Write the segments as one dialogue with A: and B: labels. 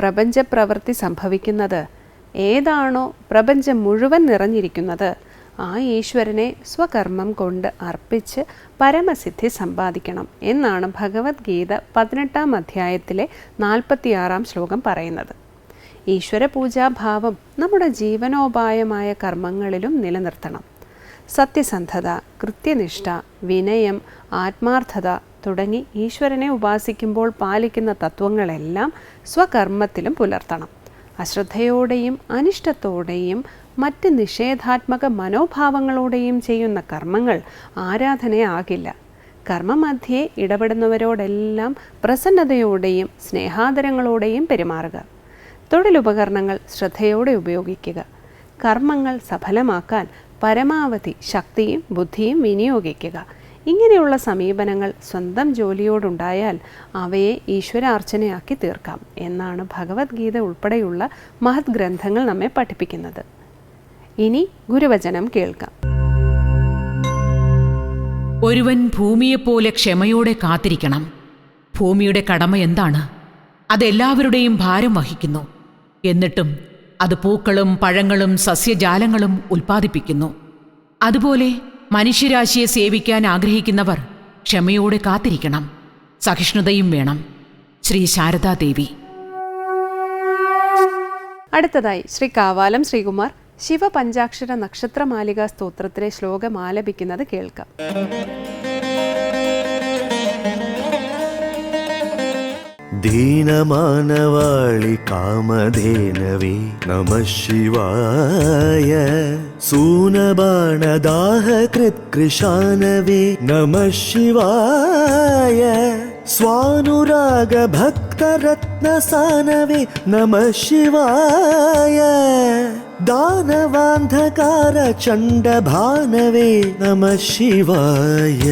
A: നിന്നാണോ പ്രപഞ്ച പ്രവൃത്തി സംഭവിക്കുന്നത്. ഏതാണോ പ്രപഞ്ചം മുഴുവൻ നിറഞ്ഞിരിക്കുന്നത്. ആ ഈശ്വരനെ സ്വകർമ്മം കൊണ്ട് അർപ്പിച്ച് പരമസിദ്ധി സമ്പാദിക്കണം എന്നാണ് ഭഗവത്ഗീത പതിനെട്ടാം അധ്യായത്തിലെ നാൽപ്പത്തിയാറാം ശ്ലോകം പറയുന്നത്. ഈശ്വര പൂജാഭാവം നമ്മുടെ ജീവനോപായമായ കർമ്മങ്ങളിലും നിലനിർത്തണം. സത്യസന്ധത കൃത്യനിഷ്ഠ വിനയം ആത്മാർത്ഥത തുടങ്ങി ഈശ്വരനെ ഉപാസിക്കുമ്പോൾ പാലിക്കുന്ന തത്വങ്ങളെല്ലാം സ്വകർമ്മത്തിലും പുലർത്തണം. അശ്രദ്ധയോടെയും അനിഷ്ടത്തോടെയും മറ്റ് നിഷേധാത്മക മനോഭാവങ്ങളോടെയും ചെയ്യുന്ന കർമ്മങ്ങൾ ആരാധനയാകില്ല കർമ്മമധ്യേ ഇടപെടുന്നവരോടെല്ലാം പ്രസന്നതയോടെയും സ്നേഹാദരങ്ങളോടെയും പെരുമാറുക. തൊഴിലുപകരണങ്ങൾ ശ്രദ്ധയോടെ ഉപയോഗിക്കുക. കർമ്മങ്ങൾ സഫലമാക്കാൻ പരമാവധി ശക്തിയും ബുദ്ധിയും വിനിയോഗിക്കുക. ഇങ്ങനെയുള്ള സമീപനങ്ങൾ സ്വന്തം ജോലിയോടുണ്ടായാൽ അവയെ ഈശ്വരാർച്ചനയാക്കി തീർക്കാം എന്നാണ് ഭഗവത്ഗീത ഉൾപ്പെടെയുള്ള മഹത് ഗ്രന്ഥങ്ങൾ നമ്മെ പഠിപ്പിക്കുന്നത്. ഇനി ഗുരുവചനം കേൾക്കാം.
B: ഒരുവൻ ഭൂമിയെപ്പോലെ ക്ഷമയോടെ കാത്തിരിക്കണം. ഭൂമിയുടെ കടമ എന്താണ്? അതെല്ലാവരുടെയും ഭാരം വഹിക്കുന്നു. എന്നിട്ടും അത് പൂക്കളും പഴങ്ങളും സസ്യജാലങ്ങളും ഉൽപ്പാദിപ്പിക്കുന്നു. അതുപോലെ മനുഷ്യരാശിയെ സേവിക്കാൻ ആഗ്രഹിക്കുന്നവർ ക്ഷമയോടെ കാത്തിരിക്കണം. സഹിഷ്ണുതയും വേണം. ശ്രീ ശാരദാദേവി
A: അടുത്തതായി ശ്രീ കാവാലം ശ്രീകുമാർ ശിവപഞ്ചാക്ഷര നക്ഷത്രമാലിക സ്തോത്രത്തിലെ ശ്ലോകം ആലപിക്കുന്നത് കേൾക്കാം.
C: दीनमानवाळि कामधेनवे नमः शिवाय। सूनबाणदाह कृत्कृशानवे नमः शिवाय। स्वानुरागभक्तरत्नसानवे नमः शिवाय। दानवान्धकारचण्डभानवे नमः शिवाय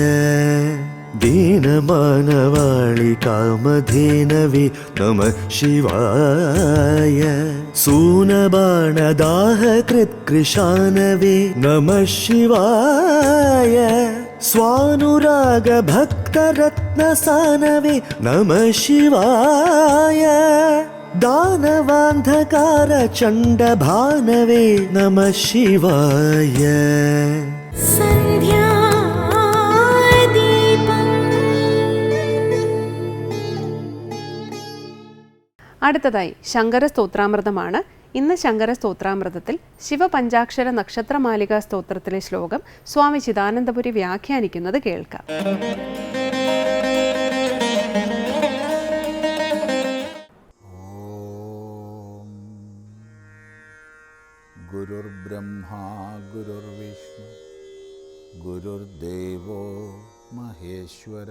C: दीनमानवाळि कामधेनवे नमः शिवाय। सूनबाणदाह कृत्कृशानवे नमः शिवाय। स्वानुरागभक्तरत्नसानवे नमः शिवाय। दानवान्धकारचण्डभानवे नमः शिवाय।
A: അടുത്തതായി ശങ്കര സ്തോത്രാമൃതമാണ് ഇന്ന് ശങ്കര സ്തോത്രാമൃതത്തിൽ ശിവപഞ്ചാക്ഷര നക്ഷത്രമാലിക സ്തോത്രത്തിലെ ശ്ലോകം സ്വാമി ചിദാനന്ദപുരി വ്യാഖ്യാനിക്കുന്നത് കേൾക്കാം.
D: ഗുരുർബ്രഹ്മാ ഗുരുർവിഷ്ണു ഗുരുർദേവോ മഹേശ്വര.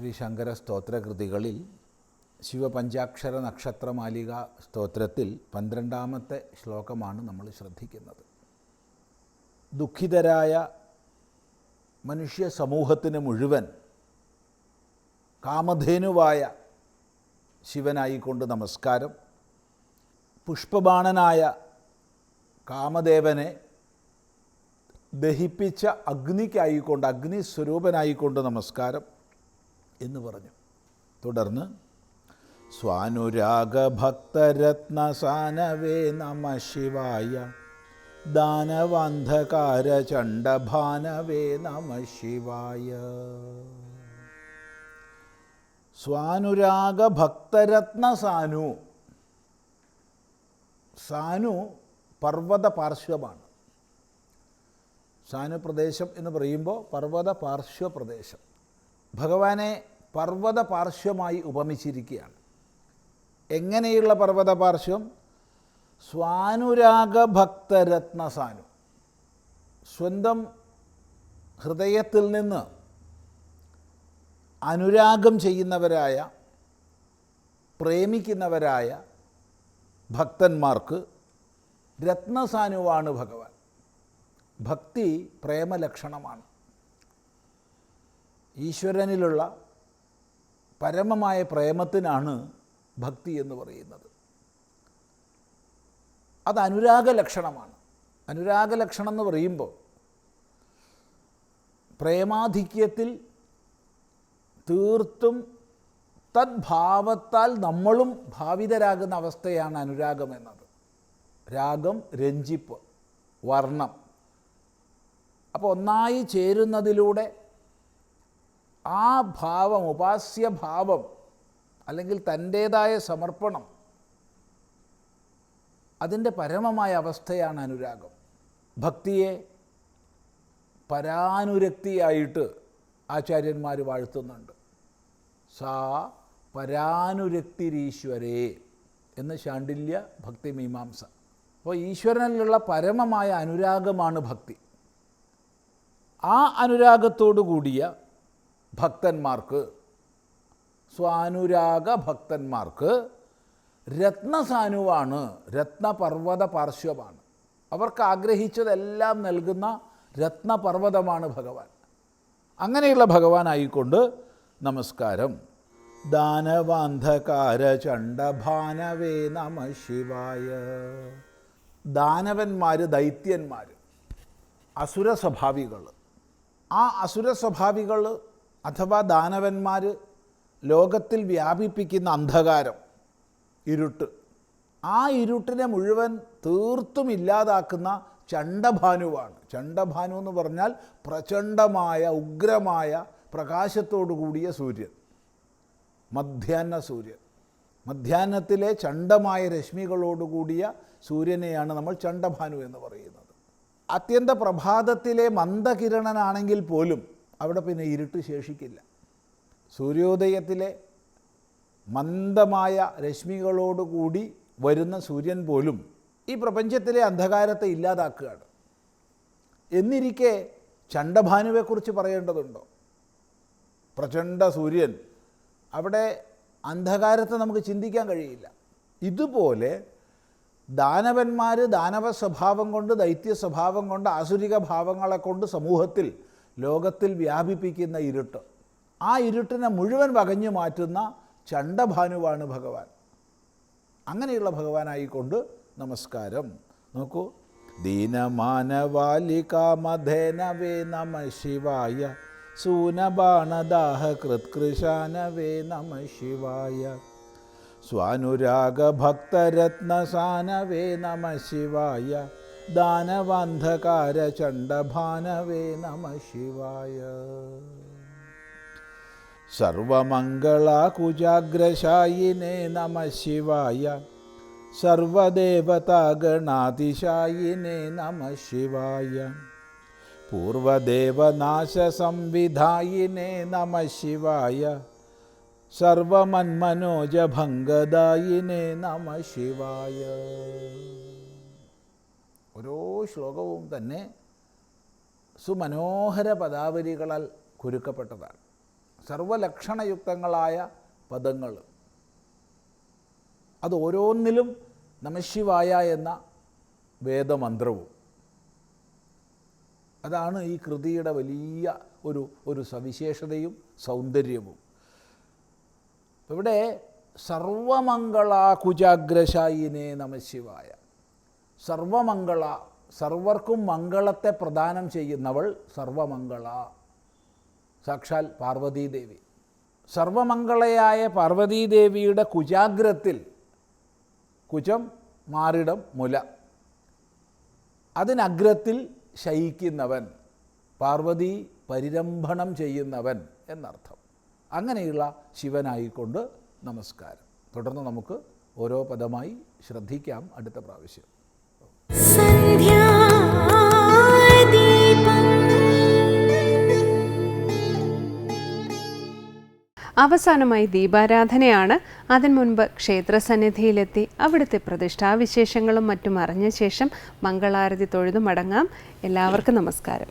D: ശ്രീ ശങ്കര സ്തോത്രകൃതികളിൽ ശിവപഞ്ചാക്ഷര നക്ഷത്രമാലിക സ്തോത്രത്തിൽ പന്ത്രണ്ടാമത്തെ ശ്ലോകമാണ് നമ്മൾ ശ്രദ്ധിക്കുന്നത്. ദുഃഖിതരായ മനുഷ്യ സമൂഹത്തിന് മുഴുവൻ കാമധേനുവായ ശിവനായിക്കൊണ്ട് നമസ്കാരം. പുഷ്പബാണനായ കാമദേവനെ ദഹിപ്പിച്ച അഗ്നിക്കായിക്കൊണ്ട് അഗ്നിസ്വരൂപനായിക്കൊണ്ട് നമസ്കാരം. എന്ന് പറഞ്ഞു. തുടർന്ന് സ്വാനുരാഗഭക്തരത്നസാനവേ നമ ശിവായ ദാനവാന്ധകാരചണ്ഡഭാനവേ നമ ശിവായ. സ്വാനുരാഗഭക്തരത്ന സാനു സാനു പർവത പാർശ്വമാണ് സാനു പ്രദേശം എന്ന് പറയുമ്പോൾ പർവത പാർശ്വ പ്രദേശം. ഭഗവാനെ പർവത പാർശ്വമായി ഉപമിച്ചിരിക്കുകയാണ്. എങ്ങനെയുള്ള പർവത പാർശ്വം സ്വാനുരാഗഭക്തരത്ന സാനു സ്വന്തം ഹൃദയത്തിൽ നിന്ന് അനുരാഗം ചെയ്യുന്നവരായ പ്രേമിക്കുന്നവരായ ഭക്തന്മാർക്ക് രത്നസാനുവാണ് ഭഗവാൻ. ഭക്തി പ്രേമലക്ഷണമാണ്. ഈശ്വരനിലുള്ള പരമമായ പ്രേമത്തിനാണ് ഭക്തി എന്ന് പറയുന്നത്. അത് അനുരാഗ ലക്ഷണമാണ്. അനുരാഗ ലക്ഷണം എന്ന് പറയുമ്പോൾ പ്രേമാധിക്യത്തിൽ തീർത്തും തദ്ഭാവത്താൽ നമ്മളും ഭാവിതരാകുന്ന അവസ്ഥയാണ് അനുരാഗം എന്നത്. രാഗം രഞ്ജിപ്പ് വർണം. അപ്പോൾ ഒന്നായി ചേരുന്നതിലൂടെ ആ ഭാവം ഉപാസ്യഭാവം അല്ലെങ്കിൽ തന്റേതായ സമർപ്പണം അതിന്റെ പരമമായ അവസ്ഥയാണ് അനുരാഗം. ഭക്തിയെ പരാനുരക്തിയായിട്ട് ആചാര്യന്മാർ വാഴ്ത്തുന്നുണ്ട്. സാ പരാനുരക്തിരീശ്വരേ എന്ന് ശാണ്ഡില്യ ഭക്തി മീമാംസ. അപ്പോൾ ഈശ്വരനിലുള്ള പരമമായ അനുരാഗമാണ് ഭക്തി. ആ അനുരാഗത്തോടു കൂടിയ ഭക്തന്മാർക്ക് സ്വാനുരാഗ ഭക്തന്മാർക്ക് രത്നസാനുവാണ് രത്നപർവത പാർശ്വമാണ്. അവർക്ക് ആഗ്രഹിച്ചതെല്ലാം നൽകുന്ന രത്നപർവതമാണ് ഭഗവാൻ. അങ്ങനെയുള്ള ഭഗവാനായിക്കൊണ്ട് നമസ്കാരം. ദാനവാന്ധകാര ചണ്ഡഭാനവേ നമ ശിവായ. ദാനവന്മാർ ദൈത്യന്മാർ അസുര സ്വഭാവികൾ ആ അസുര സ്വഭാവികൾ അഥവാ ദാനവന്മാർ ലോകത്തിൽ വ്യാപിപ്പിക്കുന്ന അന്ധകാരം ഇരുട്ട്. ആ ഇരുട്ടിനെ മുഴുവൻ തീർത്തും ഇല്ലാതാക്കുന്ന ചണ്ഡഭാനുവാണ്. ചണ്ഡഭാനു എന്ന് പറഞ്ഞാൽ പ്രചണ്ഡമായ ഉഗ്രമായ പ്രകാശത്തോടു കൂടിയ സൂര്യൻ. മധ്യാഹ്ന സൂര്യൻ. മധ്യാഹ്നത്തിലെ ചണ്ഡമായ രശ്മികളോടുകൂടിയ സൂര്യനെയാണ് നമ്മൾ ചണ്ഡഭാനു എന്ന് പറയുന്നത്. അത്യന്ത പ്രഭാതത്തിലെ മന്ദകിരണനാണെങ്കിൽ പോലും അവിടെ പിന്നെ ഇരുട്ട് ശേഷിക്കില്ല. സൂര്യോദയത്തിലെ മന്ദമായ രശ്മികളോടുകൂടി വരുന്ന സൂര്യൻ പോലും ഈ പ്രപഞ്ചത്തിലെ അന്ധകാരത്തെ ഇല്ലാതാക്കുകയാണ്. എന്നിരിക്കെ ചണ്ഡഭാനുവെക്കുറിച്ച് പറയേണ്ടതുണ്ടോ? പ്രചണ്ഡ സൂര്യൻ അവിടെ അന്ധകാരത്തെ നമുക്ക് ചിന്തിക്കാൻ കഴിയില്ല. ഇതുപോലെ ദാനവന്മാർ ദാനവ സ്വഭാവം കൊണ്ട് ദൈത്യ സ്വഭാവം കൊണ്ട് ആസുരിക ഭാവങ്ങളെ കൊണ്ട് സമൂഹത്തിൽ ലോകത്തിൽ വ്യാപിപ്പിക്കുന്ന ഇരുട്ട്. ആ ഇരുട്ടിനെ മുഴുവൻ വകഞ്ഞു മാറ്റുന്ന ചണ്ഡഭാനുവാണ് ഭഗവാൻ. അങ്ങനെയുള്ള ഭഗവാനായിക്കൊണ്ട് നമസ്കാരം. നോക്കൂ. ദീനമാനവാലികാമധേനവേ നമ ശിവായ. സൂനബാണദാഹ കൃത്കൃശാനവേ നമ ശിവായ. സ്വാനുരാഗഭക്തരത്നസാനവേ നമ ശിവായ. ദാനവാന്ധകാര ചണ്ഡഭാനവേ നമ ശിവായ സർവമംഗളകുജാഗ്രശായിനേ നമ ശിവായ സർവദേവതാഗണാതിശായിനേ നമ ശിവായ പൂർവദേവനാശസംവിധായിനേ നമ ശിവായ സർവമന്മനോജഭംഗദായിനേ നമ ശിവായ ഓരോ ശ്ലോകവും തന്നെ സുമനോഹര പദാവലികളാൽ കുരുക്കപ്പെട്ടതാണ്. സർവലക്ഷണയുക്തങ്ങളായ പദങ്ങൾ. അത് ഓരോന്നിലും നമശിവായ എന്ന വേദമന്ത്രവും. അതാണ് ഈ കൃതിയുടെ വലിയ ഒരു ഒരു സവിശേഷതയും സൗന്ദര്യവും. ഇവിടെ സർവമംഗള കുജാഗ്രശായിനെ നമശിവായ. സർവമംഗള സർവർക്കും മംഗളത്തെ പ്രദാനം ചെയ്യുന്നവൾ സർവമംഗള. സാക്ഷാൽ പാർവതീദേവി. സർവമംഗളയായ പാർവതീദേവിയുടെ കുജാഗ്രത്തിൽ കുജം മാറിടം മുല. അതിനഗ്രത്തിൽ ശയിക്കുന്നവൻ പാർവതി പരിരംഭണം ചെയ്യുന്നവൻ എന്നർത്ഥം. അങ്ങനെയുള്ള ശിവനായിക്കൊണ്ട് നമസ്കാരം. തുടർന്ന് നമുക്ക് ഓരോ പദമായി ശ്രദ്ധിക്കാം അടുത്ത പ്രാവശ്യം.
A: അവസാനമായി ദീപാരാധനയാണ്. അതിനു മുൻപ് ക്ഷേത്രസന്നിധിയിലെത്തി അവിടുത്തെ പ്രതിഷ്ഠാവിശേഷങ്ങളും മറ്റും അറിഞ്ഞ ശേഷം മംഗളാരതി തൊഴുതു മടങ്ങാം എല്ലാവർക്കും നമസ്കാരം.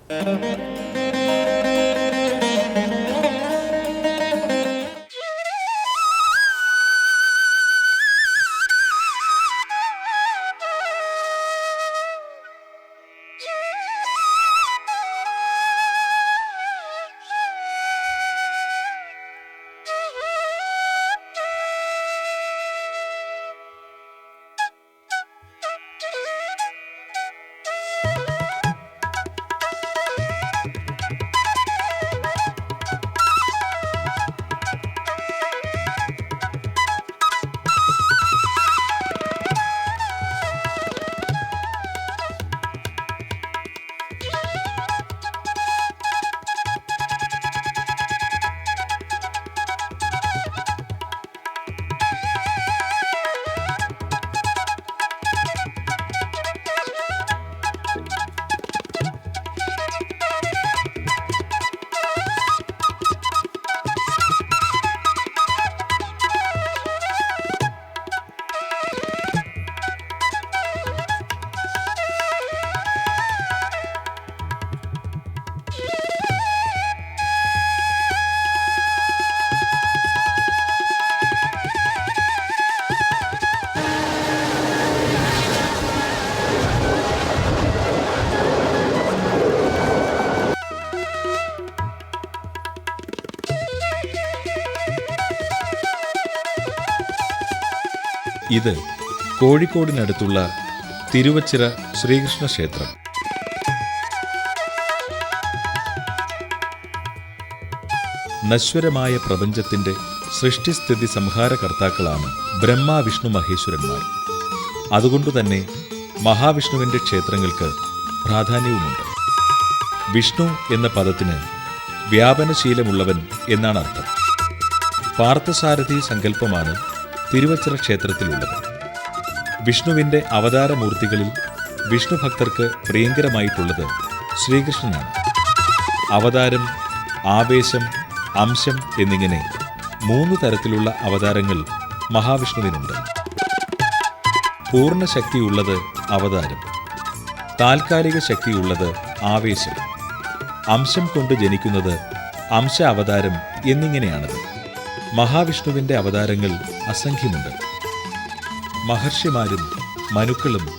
E: ഇത് കോഴിക്കോടിനടുത്തുള്ള തിരുവച്ചിറ ശ്രീകൃഷ്ണ ക്ഷേത്രം. നശ്വരമായ പ്രപഞ്ചത്തിന്റെ സൃഷ്ടിസ്ഥിതി സംഹാരകർത്താക്കളാണ് ബ്രഹ്മ വിഷ്ണു മഹേശ്വരന്മാർ. അതുകൊണ്ടുതന്നെ മഹാവിഷ്ണുവിന്റെ ക്ഷേത്രങ്ങൾക്ക് പ്രാധാന്യവുമുണ്ട്. വിഷ്ണു എന്ന പദത്തിന് വ്യാപനശീലമുള്ളവൻ എന്നാണ് അർത്ഥം പാർത്ഥസാരഥി സങ്കല്പമാണ് തിരുവച്ചിറ ക്ഷേത്രത്തിലുള്ളത്. വിഷ്ണുവിന്റെ അവതാരമൂർത്തികളിൽ വിഷ്ണു ഭക്തർക്ക് പ്രിയങ്കരമായിട്ടുള്ളത് ശ്രീകൃഷ്ണനാണ്. അവതാരം ആവേശം അംശം എന്നിങ്ങനെ മൂന്ന് തരത്തിലുള്ള അവതാരങ്ങൾ മഹാവിഷ്ണുവിനുണ്ട്. പൂർണ ശക്തിയുള്ളത് അവതാരം താൽക്കാലിക ശക്തിയുള്ളത് ആവേശം അംശം കൊണ്ട് ജനിക്കുന്നത് അംശ അവതാരം എന്നിങ്ങനെയാണത്. മഹാവിഷ്ണുവിന്റെ അവതാരങ്ങൾ അസംഖ്യമുണ്ട്. മഹർഷിമാരും മനുക്കളും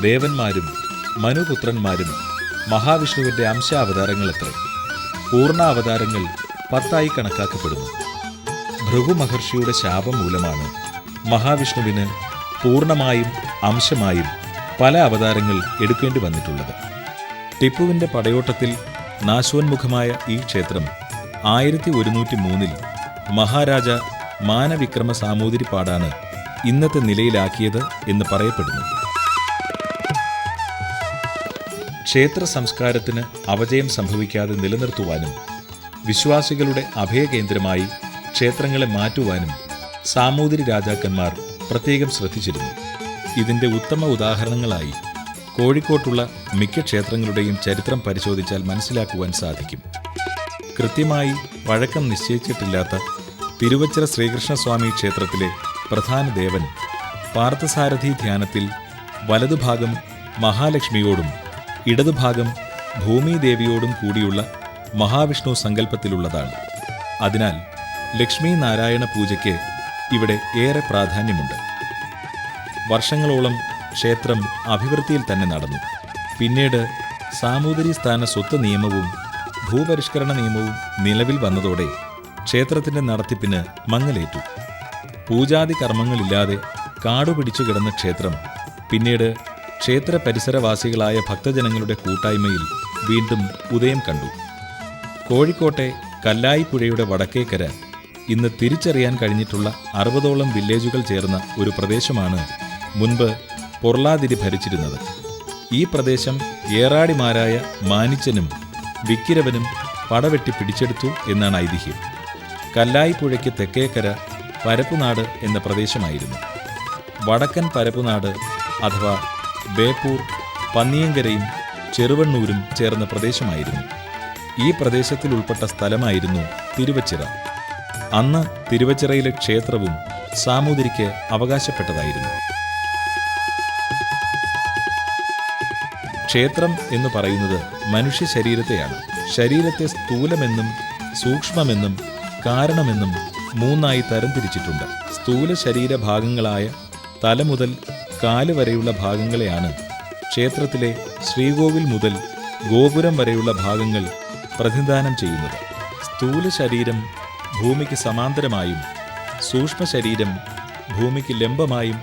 E: ദേവന്മാരും മനുപുത്രന്മാരും മഹാവിഷ്ണുവിന്റെ അംശാവതാരങ്ങളത്രേ. പൂർണാവതാരങ്ങൾ പത്തായി കണക്കാക്കപ്പെടുന്നു. ഭൃഗു മഹർഷിയുടെ ശാപം മൂലമാണ് മഹാവിഷ്ണുവിന് പൂർണമായും അംശമായും പല അവതാരങ്ങൾ എടുക്കേണ്ടി വന്നിട്ടുള്ളത്. ടിപ്പുവിന്റെ പടയോട്ടത്തിൽ നാശോന്മുഖമായ ഈ ക്ഷേത്രം ആയിരത്തി ഒരുന്നൂറ്റി മൂന്നിൽ മഹാരാജ മാനവിക്രമ സാമൂതിരിപ്പാടാണ് ഇന്നത്തെ നിലയിലാക്കിയത് എന്ന് പറയപ്പെടുന്നു. ക്ഷേത്ര സംസ്കാരത്തിന് അവജയം സംഭവിക്കാതെ നിലനിർത്തുവാനും വിശ്വാസികളുടെ അഭയകേന്ദ്രമായി ക്ഷേത്രങ്ങളെ മാറ്റുവാനും സാമൂതിരി രാജാക്കന്മാർ പ്രത്യേകം ശ്രദ്ധിച്ചിരുന്നു. ഇതിന്റെ ഉത്തമ ഉദാഹരണങ്ങളായി കോഴിക്കോട്ടുള്ള മിക്ക ക്ഷേത്രങ്ങളുടെയും ചരിത്രം പരിശോധിച്ചാൽ മനസ്സിലാക്കുവാൻ സാധിക്കും. കൃത്യമായി വഴക്കം നിശ്ചയിച്ചിട്ടില്ലാത്ത തിരുവച്ചിറ ശ്രീകൃഷ്ണസ്വാമി ക്ഷേത്രത്തിലെ പ്രധാന ദേവൻ പാർത്ഥസാരഥി ധ്യാനത്തിൽ വലതുഭാഗം മഹാലക്ഷ്മിയോടും ഇടതുഭാഗം ഭൂമിദേവിയോടും കൂടിയുള്ള മഹാവിഷ്ണു സങ്കല്പത്തിലുള്ളതാണ്. അതിനാൽ ലക്ഷ്മി നാരായണ പൂജയ്ക്ക് ഇവിടെ ഏറെ പ്രാധാന്യമുണ്ട്. വർഷങ്ങളോളം ക്ഷേത്രം അഭിവൃദ്ധിയിൽ തന്നെ നടന്നു. പിന്നീട് സാമൂതിരി സ്ഥാന സ്വത്ത് നിയമവും ഭൂപരിഷ്കരണ നിയമവും നിലവിൽ വന്നതോടെ ക്ഷേത്രത്തിന്റെ നടത്തിപ്പിന് മങ്ങലേറ്റു. പൂജാതി കർമ്മങ്ങളില്ലാതെ കാടുപിടിച്ചു കിടന്ന ക്ഷേത്രം പിന്നീട് ക്ഷേത്ര പരിസരവാസികളായ ഭക്തജനങ്ങളുടെ കൂട്ടായ്മയിൽ വീണ്ടും ഉദയം കണ്ടു. കോഴിക്കോട്ടെ കല്ലായിപ്പുഴയുടെ വടക്കേക്കര ഇന്ന് തിരിച്ചറിയാൻ കഴിഞ്ഞിട്ടുള്ള അറുപതോളം വില്ലേജുകൾ ചേർന്ന ഒരു പ്രദേശമാണ് മുൻപ് പൊർളാതിരി ഭരിച്ചിരുന്നത്. ഈ പ്രദേശം ഏറാടിമാരായ മാനിച്ചനും വിക്കിരവനും പടവെട്ടി പിടിച്ചെടുത്തു എന്നാണ് ഐതിഹ്യം. കല്ലായിപ്പുഴയ്ക്ക് തെക്കേക്കര പരപ്പുനാട് എന്ന പ്രദേശമായിരുന്നു. വടക്കൻ പരപ്പുനാട് അഥവാ ബേപ്പൂർ പന്നിയങ്കരയും ചെറുവണ്ണൂരും ചേർന്ന പ്രദേശമായിരുന്നു. ഈ പ്രദേശത്തിൽ ഉൾപ്പെട്ട സ്ഥലമായിരുന്നു തിരുവച്ചിറ. അന്ന് തിരുവച്ചിറയിലെ ക്ഷേത്രവും സാമൂതിരിക്ക് അവകാശപ്പെട്ടതായിരുന്നു. ക്ഷേത്രം എന്ന് പറയുന്നത് മനുഷ്യ ശരീരത്തെയാണ്. ശരീരത്തെ സ്ഥൂലമെന്നും സൂക്ഷ്മമെന്നും കാരണമെന്നും മൂന്നായി തരംതിരിച്ചിട്ടുണ്ട് സ്ഥൂല ശരീരഭാഗങ്ങളായ തല മുതൽ കാൽ വരെയുള്ള ഭാഗങ്ങളെയാണ് ക്ഷേത്രത്തിലെ ശ്രീകോവിൽ മുതൽ ഗോപുരം വരെയുള്ള ഭാഗങ്ങൾ പ്രതിനിധാനം ചെയ്യുന്നത്. സ്ഥൂല ശരീരം ഭൂമിക്ക് സമാന്തരമായും സൂക്ഷ്മ ശരീരം ഭൂമിക്ക് ലംബമായും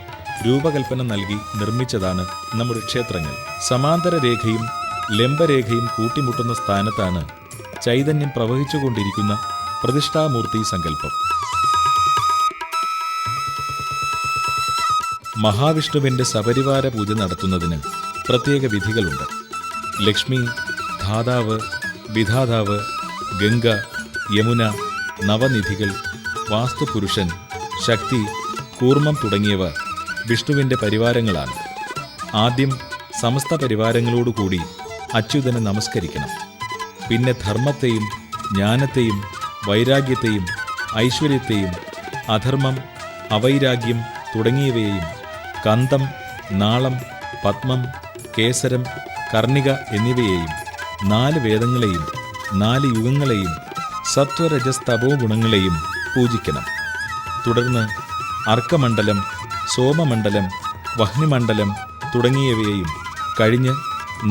E: രൂപകൽപ്പന നൽകി നിർമ്മിച്ചതാണ് നമ്മുടെ ക്ഷേത്രങ്ങൾ. സമാന്തര രേഖയും ലംബരേഖയും കൂട്ടിമുട്ടുന്ന സ്ഥാനത്താണ് ചൈതന്യം പ്രവഹിച്ചുകൊണ്ടിരിക്കുന്ന പ്രതിഷ്ഠാമൂർത്തി സങ്കല്പം. മഹാവിഷ്ണുവിന്റെ സപരിവാര പൂജ നടത്തുന്നതിന് പ്രത്യേക വിധികളുണ്ട്. ലക്ഷ്മി ധാതാവ് വിധാതാവ് ഗംഗ യമുന നവനിധികൾ വാസ്തുപുരുഷൻ ശക്തി കൂർമ്മം തുടങ്ങിയവ വിഷ്ണുവിന്റെ പരിവാരങ്ങളാണ്. ആദ്യം സമസ്ത പരിവാരങ്ങളോടുകൂടി അച്യുതനെ നമസ്കരിക്കണം. പിന്നെ ധർമ്മത്തെയും ജ്ഞാനത്തെയും വൈരാഗ്യത്തെയും ഐശ്വര്യത്തെയും അധർമ്മം അവൈരാഗ്യം തുടങ്ങിയവയെയും കന്തം നാളം പത്മം കേസരം കർണിക എന്നിവയെയും നാല് വേദങ്ങളെയും നാല് യുഗങ്ങളെയും സത്വരജസ്തപോ ഗുണങ്ങളെയും പൂജിക്കണം. തുടർന്ന് അർക്കമണ്ഡലം സോമമണ്ഡലം വഹ്നിമണ്ഡലം തുടങ്ങിയവയെയും കഴിഞ്ഞ്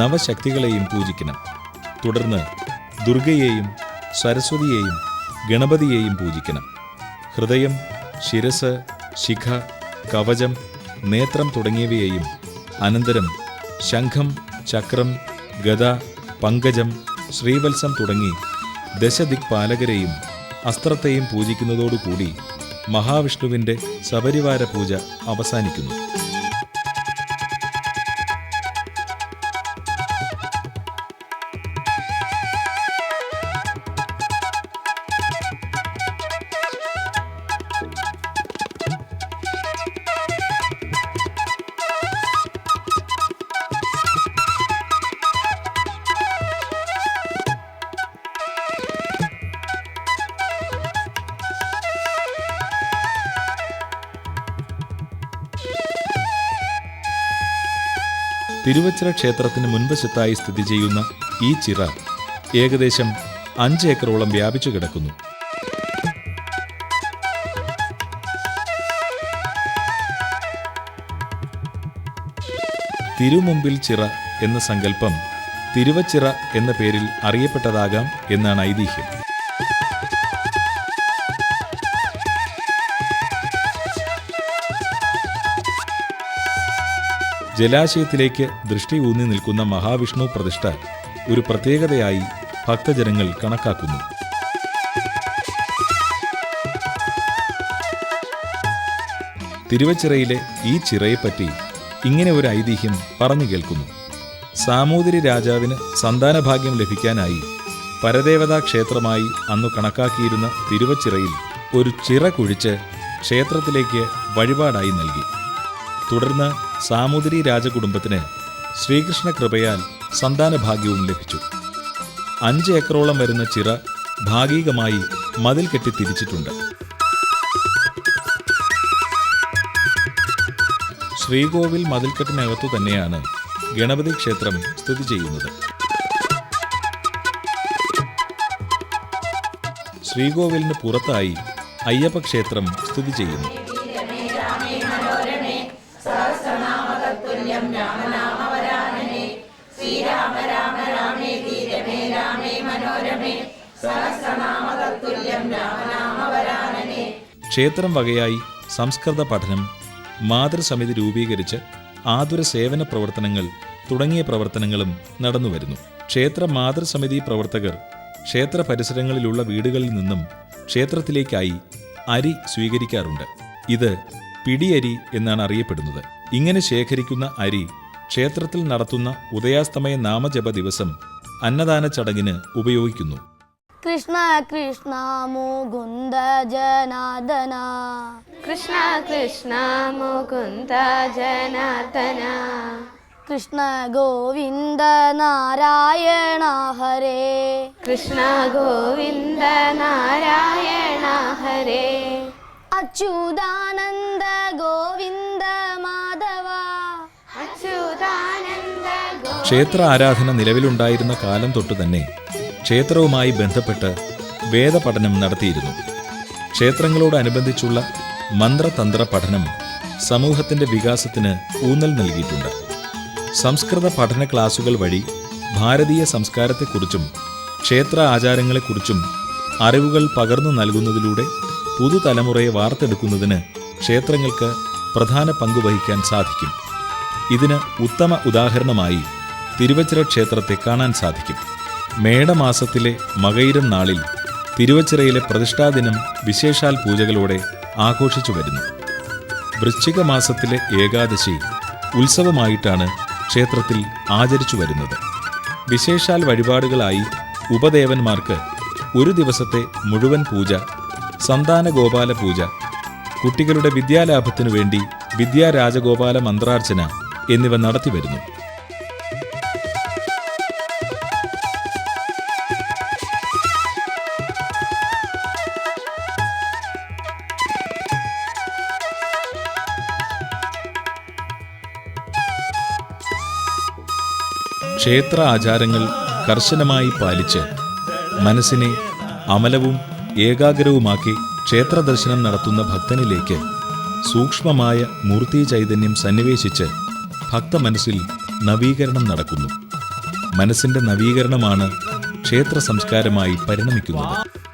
E: നവശക്തികളെയും പൂജിക്കണം. തുടർന്ന് ദുർഗയെയും സരസ്വതിയെയും ഗണപതിയെയും പൂജിക്കണം. ഹൃദയം ശിരസ് ശിഖ കവചം നേത്രം തുടങ്ങിയവയെയും അനന്തരം ശംഖം ചക്രം ഗദ പങ്കജം ശ്രീവത്സം തുടങ്ങി ദശദിക്പാലകരെയും അസ്ത്രത്തെയും പൂജിക്കുന്നതോടുകൂടി മഹാവിഷ്ണുവിന്റെ ശബരിവാര പൂജ അവസാനിക്കുന്നു. തിരുവച്ചിറ ക്ഷേത്രത്തിന് മുൻവശത്തായി സ്ഥിതി ചെയ്യുന്ന ഈ ചിറ ഏകദേശം അഞ്ച് ഏക്കറോളം വ്യാപിച്ചു കിടക്കുന്നു. തിരുമുമ്പിൽ ചിറ എന്ന സങ്കല്പം തിരുവച്ചിറ എന്ന പേരിൽ അറിയപ്പെട്ടതാകാം എന്നാണ് ഐതിഹ്യം. ജലാശയത്തിലേക്ക് ദൃഷ്ടി ഊന്നി നിൽക്കുന്ന മഹാവിഷ്ണു പ്രതിഷ്ഠ ഒരു പ്രത്യേകതയായി ഭക്തജനങ്ങൾ കണക്കാക്കുന്നു. തിരുവച്ചിറയിലെ ഈ ചിറയെപ്പറ്റി ഇങ്ങനെ ഒരു ഐതിഹ്യം പറഞ്ഞു കേൾക്കുന്നു. സാമൂതിരി രാജാവിന് സന്താനഭാഗ്യം ലഭിക്കാനായി പരദേവതാ ക്ഷേത്രമായി അന്നു കണക്കാക്കിയിരുന്ന തിരുവച്ചിറയിൽ ഒരു ചിറ കുഴിച്ച് ക്ഷേത്രത്തിലേക്ക് വഴിപാടായി നൽകി. തുടർന്ന് സാമൂതിരി രാജകുടുംബത്തിന് ശ്രീകൃഷ്ണ കൃപയാൽ സന്താനഭാഗ്യവും ലഭിച്ചു. അഞ്ച് ഏക്കറോളം വരുന്ന ചിറ ഭാഗികമായി മതിൽ കെട്ടി തിരിച്ചിട്ടുണ്ട്. ശ്രീകോവിൽ മതിൽക്കെട്ടിനകത്തു തന്നെയാണ് ഗണപതി ക്ഷേത്രം സ്ഥിതി ചെയ്യുന്നത്. ശ്രീകോവിലിന് പുറത്തായി അയ്യപ്പ ക്ഷേത്രം സ്ഥിതി ചെയ്യുന്നു. ക്ഷേത്രം വകയായി സംസ്കൃത പഠനം മാതൃസമിതി രൂപീകരിച്ച് ആതുര സേവന പ്രവർത്തനങ്ങൾ തുടങ്ങിയ പ്രവർത്തനങ്ങളും നടന്നുവരുന്നു. ക്ഷേത്ര മാതൃസമിതി പ്രവർത്തകർ ക്ഷേത്ര പരിസരങ്ങളിലുള്ള വീടുകളിൽ നിന്നും ക്ഷേത്രത്തിലേക്കായി അരി സ്വീകരിക്കാറുണ്ട്. ഇത് പിടിയരി എന്നാണ് അറിയപ്പെടുന്നത്. ഇങ്ങനെ ശേഖരിക്കുന്ന അരി ക്ഷേത്രത്തിൽ നടത്തുന്ന ഉദയാസ്തമയ നാമജപ ദിവസം അന്നദാന ചടങ്ങിന് ഉപയോഗിക്കുന്നു.
F: കൃഷ്ണ കൃഷ്ണ മുകുന്ദ ജനാർദ്ദന.
A: കൃഷ്ണ കൃഷ്ണ മുകുന്ദ ജനാർദ്ദന.
F: കൃഷ്ണ ഗോവിന്ദ നാരായണ ഹരേ.
A: കൃഷ്ണ ഗോവിന്ദ നാരായണ ഹരേ.
F: അച്യുതാനന്ദ ഗോവിന്ദ മാധവ
E: ക്ഷേത്ര ആരാധന നിലവിലുണ്ടായിരുന്ന കാലം തൊട്ടു തന്നെ ക്ഷേത്രവുമായി ബന്ധപ്പെട്ട് വേദപഠനം നടത്തിയിരുന്നു. ക്ഷേത്രങ്ങളോടനുബന്ധിച്ചുള്ള മന്ത്രതന്ത്ര പഠനം സമൂഹത്തിന്റെ വികാസത്തിന് ഊന്നൽ നൽകിയിട്ടുണ്ട്. സംസ്കൃത പഠന ക്ലാസുകൾ വഴി ഭാരതീയ സംസ്കാരത്തെക്കുറിച്ചും ക്ഷേത്ര ആചാരങ്ങളെക്കുറിച്ചും അറിവുകൾ പകർന്നു നൽകുന്നതിലൂടെ പുതുതലമുറയെ വാർത്തെടുക്കുന്നതിന് ക്ഷേത്രങ്ങൾക്ക് പ്രധാന പങ്ക് വഹിക്കാൻ സാധിക്കും. ഇതിന് ഉത്തമ ഉദാഹരണമായി തിരുവച്ചിറ ക്ഷേത്രത്തെ കാണാൻ സാധിക്കും. മേടമാസത്തിലെ മകയിരം നാളിൽ തിരുവച്ചിറയിലെ പ്രതിഷ്ഠാദിനം വിശേഷാൽ പൂജകളോടെ ആഘോഷിച്ചു വരുന്നു. വൃശ്ചിക മാസത്തിലെ ഏകാദശി ഉത്സവമായിട്ടാണ് ക്ഷേത്രത്തിൽ ആചരിച്ചു വരുന്നത്. വിശേഷാൽ വഴിപാടുകളായി ഉപദേവന്മാർക്ക് ഒരു ദിവസത്തെ മുഴുവൻ പൂജ സന്താന ഗോപാല പൂജ കുട്ടികളുടെ വിദ്യാലാഭത്തിനു വേണ്ടി വിദ്യാരാജഗോപാല മന്ത്രാർച്ചന എന്നിവ നടത്തിവരുന്നു ക്ഷേത്ര ആചാരങ്ങൾ കർശനമായി പാലിച്ച് മനസ്സിനെ അമലവും ഏകാഗ്രവുമാക്കി ക്ഷേത്ര ദർശനം നടത്തുന്ന ഭക്തനിലേക്ക് സൂക്ഷ്മമായ മൂർത്തി ചൈതന്യം സന്നിവേശിച്ച് ഭക്ത മനസ്സിൽ നവീകരണം നടക്കുന്നു. മനസ്സിന്റെ നവീകരണമാണ് ക്ഷേത്ര സംസ്കാരമായി പരിണമിക്കുന്നത്.